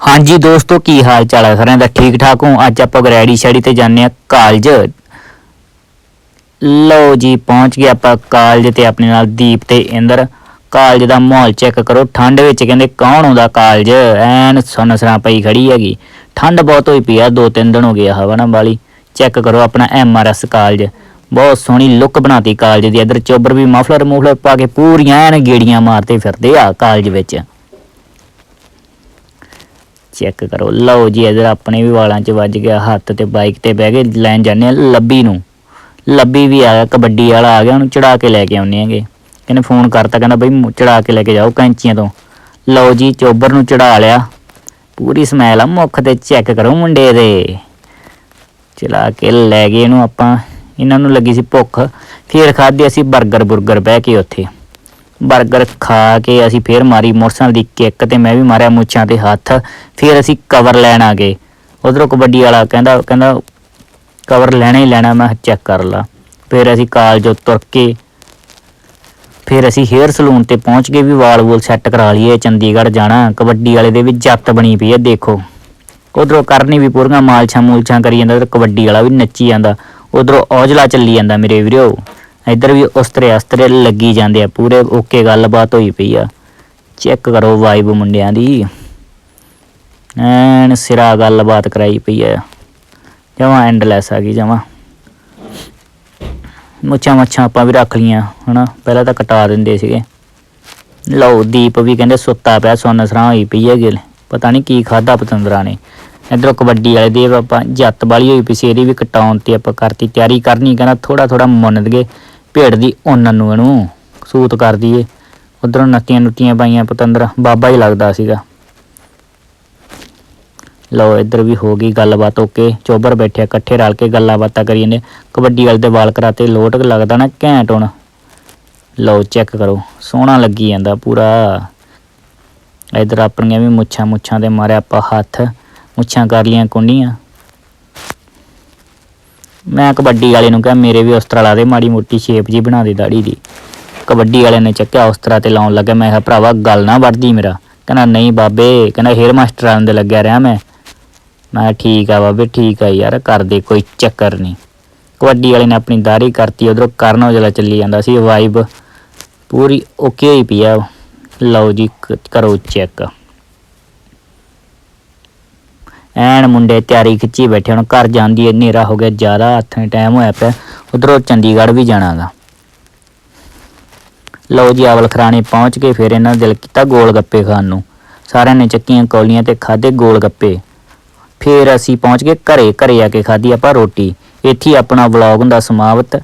ਹਾਂਜੀ ਦੋਸਤੋ, ਕੀ ਹਾਲ ਚਾਲ ਹੈ ਸਾਰਿਆਂ ਦਾ? ਠੀਕ ਠਾਕ ਹੋ? ਅੱਜ ਆਪਾਂ ਗਰੈਡੀ ਸ਼ੈਡੀ ਤੇ ਜਾਂਦੇ ਆ ਕਾਲਜ। ਲਓ ਜੀ, ਪਹੁੰਚ ਗਏ ਆਪਾਂ ਕਾਲਜ ਤੇ ਆਪਣੇ ਨਾਲ ਦੀਪ ਤੇ ਇੰਦਰ। ਕਾਲਜ ਦਾ ਮਾਹੌਲ ਚੈੱਕ ਕਰੋ, ਠੰਡ ਵਿੱਚ ਕਹਿੰਦੇ ਕੌਣ ਆਉਂਦਾ ਕਾਲਜ? ਐਨ ਸੁਨਸਰਾ ਪਈ ਖੜੀ ਹੈਗੀ। ਠੰਡ ਬਹੁਤ ਹੋਈ ਪਈ ਆ ਦੋ ਤਿੰਨ ਦਿਨ ਹੋ ਗਏ ਆ ਹਵਾ ਨਾ ਵਾਲੀ ਚੈੱਕ ਕਰੋ ਆਪਣਾ ਐਮਆਰਐਸ ਕਾਲਜ। ਬਹੁਤ ਸੋਹਣੀ ਲੁੱਕ ਬਣਾਤੀ ਕਾਲਜ ਦੀ। ਇਧਰ ਚੋਬਰ ਵੀ ਮਫਲਰ ਮੂਫਲਰ ਪਾ ਕੇ ਪੂਰੀਆਂ ਐਨ ਗੇੜੀਆਂ ਮਾਰਦੇ ਫਿਰਦੇ ਆ ਕਾਲਜ ਵਿੱਚ। ਚੈੱਕ ਕਰੋ। ਲਓ ਜੀ, ਇਧਰ ਆਪਣੇ ਵੀ ਵਾਲਾਂ 'ਚ ਵੱਜ ਗਿਆ ਹੱਥ ਤੇ ਬਾਈਕ ਤੇ ਬਹਿ ਕੇ ਲੈਣ ਜਾਂਦੇ ਆ ਲੱਭੀ ਨੂੰ। ਲੱਭੀ ਵੀ ਆ ਗਿਆ ਕਬੱਡੀ ਵਾਲਾ ਆ ਗਿਆ, ਉਹਨੂੰ ਚੜਾ ਕੇ ਲੈ ਕੇ ਆਉਣੇ ਆਗੇ ਕਹਿੰਦੇ ਫੋਨ ਕਰਤਾ, ਕਹਿੰਦਾ ਬਈ ਚੜਾ ਕੇ ਲੈ ਕੇ ਜਾਓ ਕੈਂਚੀਆਂ ਤੋਂ। ਲਓ ਜੀ, ਚੋਬਰ ਨੂੰ ਚੜਾ ਲਿਆ। ਪੂਰੀ ਸਮੈਲ ਆ, ਮੁੱਖ ਤੇ ਚੈੱਕ ਕਰੋ ਮੁੰਡੇ ਦੇ। ਚਲਾ ਕੇ ਲੈ ਗਏ ਇਹਨੂੰ ਆਪਾਂ। ਇਹਨਾਂ ਨੂੰ ਲੱਗੀ ਸੀ ਭੁੱਖ। ਫਿਰ ਖਾਧੇ, ਅਸੀਂ 버ਗਰ ਬੁਰਗਰ ਬਹਿ ਕੇ ਉੱਥੇ। 버ਗਰ ਖਾ ਕੇ ਅਸੀਂ ਫੇਰ ਮਾਰੀ ਮੋਟਰਸਾਈਕਲ ਦੀ ਕਿੱਕ ਤੇ ਮੈਂ ਵੀ ਮਾਰਿਆ ਮੁੱਛਾਂ ਤੇ ਹੱਥ। ਫਿਰ ਅਸੀਂ ਕਵਰ ਲੈਣ ਆ ਗਏ। ਉਧਰੋਂ ਕਬੱਡੀ ਵਾਲਾ ਕਹਿੰਦਾ ਕਹਿੰਦਾ ਕਵਰ ਲੈਣਾ ਹੀ ਲੈਣਾ, ਮੈਂ ਚੈੱਕ ਕਰ ਲਾ। ਫਿਰ ਅਸੀਂ ਕਾਲਜੋਂ ਤੁਰ ਕੇ ਫਿਰ ਅਸੀਂ ਹੇਅਰ ਸਲੂਨ ਤੇ ਪਹੁੰਚ ਗਏ ਵੀ ਵਾਲ ਵੂਲ ਸੈੱਟ ਕਰਾ ਲਈਏ, ਚੰਡੀਗੜ੍ਹ ਜਾਣਾ, ਕਬੱਡੀ ਵਾਲੇ ਦੇ ਵੀ ਜੱਤ ਬਣੀ ਪਈ ਹੈ ਦੇਖੋ। ਉਧਰੋਂ ਕਰਨੀ ਵੀ ਪੂਰੀਆਂ ਮਾਲਛਾਂ ਮੂਲਛਾਂ ਕਰੀ ਜਾਂਦਾ ਤੇ ਕਬੱਡੀ ਵਾਲਾ ਵੀ ਨੱਚੀ ਜਾਂਦਾ। ਉਧਰੋਂ ਔਜਲਾ ਚੱਲੀ ਜਾਂਦਾ ਮੇਰੇ ਵੀਰੋ। ਇੱਧਰ ਵੀ ਉਸਤਰੇ ਅਸਤਰੇ ਲੱਗੀ ਜਾਂਦੇ ਆ, ਪੂਰੇ ਓਕੇ ਗੱਲਬਾਤ ਹੋਈ ਪਈ ਆ। ਚੈੱਕ ਕਰੋ ਵਾਈਬ ਮੁੰਡਿਆਂ ਦੀ। ਐਨ ਸਿਰਾ ਗੱਲਬਾਤ ਕਰਾਈ ਪਈ ਆ। ਜਮਾ ਐਂਡਲੈਸ ਆ ਗਈ, ਜਮਾ। ਮੁੱਛਾਂ ਮੱਛਾਂ ਆਪਾਂ ਵੀ ਰੱਖ ਲੀਆਂ ਹਨਾ? ਪਹਿਲਾਂ ਤਾਂ ਕਟਾ ਦਿੰਦੇ ਸੀਗੇ। ਲਓ, ਦੀਪ ਵੀ ਕਹਿੰਦੇ ਸੁੱਤਾ ਪਿਆ, ਸੁੰਨ ਸਰਾਂ ਹੋਈ ਪਈ ਹੈ ਗਿਲ। ਪਤਾ ਨਹੀਂ ਕੀ ਖਾਦਾ ਪਤੰਦਰਾ ਨੇ। ਇਧਰੋਂ ਕਬੱਡੀ ਵਾਲੇ ਦੇ ਆਪਾਂ, ਜੱਤ ਵਾਲੀ ਹੋਈ ਪਈ ਸੀ, ਇਹਦੀ ਵੀ ਕਟਾਉਣ ਤੇ ਆਪਾਂ ਕਰਤੀ ਤਿਆਰੀ ਕਰਨੀ, ਕਹਿੰਦਾ ਥੋੜਾ ਥੋੜਾ ਮੁੰਨ ਦਗੇ। ਭੇਡ ਦੀ ਉਹਨਾਂ ਨੂੰ ਇਹਨੂੰ, ਸੂਤ ਕਰ ਦਈਏ। ਉਧਰੋਂ ਨੱਤੀਆਂ ਨੁੱਤੀਆਂ ਪਾਈਆਂ ਪਤੰਦਰ, ਬਾਬਾ ਹੀ ਲੱਗਦਾ ਸੀਗਾ। ਲਓ, ਇੱਧਰ ਵੀ ਹੋ ਗਈ ਗੱਲਬਾਤ, ਓਕੇ। ਚੋਬਰ ਬੈਠਿਆ, ਇਕੱਠੇ ਰਲ ਕੇ ਗੱਲਾਂ ਬਾਤਾਂ ਕਰੀ ਜਾਂਦੇ। ਕਬੱਡੀ ਵਾਲੇ ਦੇ ਵਾਲ ਕਰਾਤੇ, ਲੋਟ ਲੱਗਦਾ ਨਾ, ਘੈਂਟ ਹੁਣ। ਲਓ, ਚੈੱਕ ਕਰੋ, ਸੋਹਣਾ ਲੱਗੀ ਜਾਂਦਾ ਪੂਰਾ। ਇੱਧਰ ਆਪਣੀਆਂ ਵੀ ਮੁੱਛਾਂ ਮੁੱਛਾਂ ਤੇ ਮਾਰਿਆ ਆਪਾਂ ਹੱਥ। ਮੁੱਛਾਂ ਕਰ ਲੀਆਂ ਕੁੰਡੀਆਂ। ਮੈਂ ਕਬੱਡੀ ਵਾਲੇ ਨੂੰ ਕਿਹਾ, ਮੇਰੇ ਵੀ ਉਸ ਤਰ੍ਹਾਂ ਲਾ ਦੇ, ਮਾੜੀ ਮੋਟੀ ਸ਼ੇਪ ਜੀ ਬਣਾ ਦੇ ਦਾੜੀ ਦੀ। ਕਬੱਡੀ ਵਾਲੇ ਨੇ ਚੱਕਿਆ ਉਸ ਤਰ੍ਹਾਂ ਤੇ ਲਾਉਣ ਲੱਗਾ ਮੈਂ ਕਿਹਾ, ਭਰਾਵਾ, ਗੱਲ ਨਾ ਵੜਦੀ ਮੇਰਾ। ਕਹਿੰਦਾ, ਨਹੀਂ ਬਾਬੇ, ਕਹਿੰਦਾ ਹੇਅਰ ਮਾਸਟਰਾਂ ਦੇ ਲੱਗਿਆ ਰਿਹਾ ਮੈਂ। ਮੈਂ ਕਿਹਾ, ਠੀਕ ਆ ਬਾਬੇ, ਠੀਕ ਆ ਯਾਰ ਕਰ ਦੇ ਕੋਈ ਚੱਕਰ ਨਹੀਂ। ਕਬੱਡੀ ਵਾਲੇ ਨੇ ਆਪਣੀ ਦਾੜੀ ਕਰਤੀ, ਉਧਰੋਂ ਕਰਨ ਔਜਲਾ ਚੱਲੀ ਜਾਂਦਾ ਸੀ ਵਾਈਬ ਪੂਰੀ ਓਕੇ ਹੋਈ ਪਈ ਆ। ਲਓ ਜੀ ਕਰੋ ਚੈੱਕ ਐਨ ਮੁੰਡੇ ਤਿਆਰੀ ਖਿੱਚੀ ਬੈਠੇ, ਹੁਣ ਘਰ ਜਾਣ ਦੀ ਹਨੇਰਾ ਹੋ ਗਿਆ, ਜ਼ਿਆਦਾ ਹੱਥ ਟਾਈਮ ਹੋਇਆ ਪਿਆ, ਉਧਰੋਂ ਚੰਡੀਗੜ੍ਹ ਵੀ ਜਾਣਾਗਾ ਲਓ ਜੀ, ਆਵਲ ਖਰਾਣੇ ਪਹੁੰਚ ਕੇ ਫਿਰ ਇਹਨਾਂ ਦਿਲ ਕੀਤਾ ਗੋਲ ਗੱਪੇ ਖਾਣ ਨੂੰ। ਸਾਰਿਆਂ ਨੇ ਚੱਕੀਆਂ ਕੌਲੀਆਂ ਤੇ ਖਾਦੇ ਗੋਲ ਗੱਪੇ। ਫਿਰ ਅਸੀਂ ਪਹੁੰਚ ਗਏ ਘਰੇ ਘਰੇ ਆ ਕੇ ਖਾਧੀ ਆਪਾਂ ਰੋਟੀ। ਇੱਥੇ ਆਪਣਾ ਵਲੌਗ ਹੁੰਦਾ ਸਮਾਪਤ।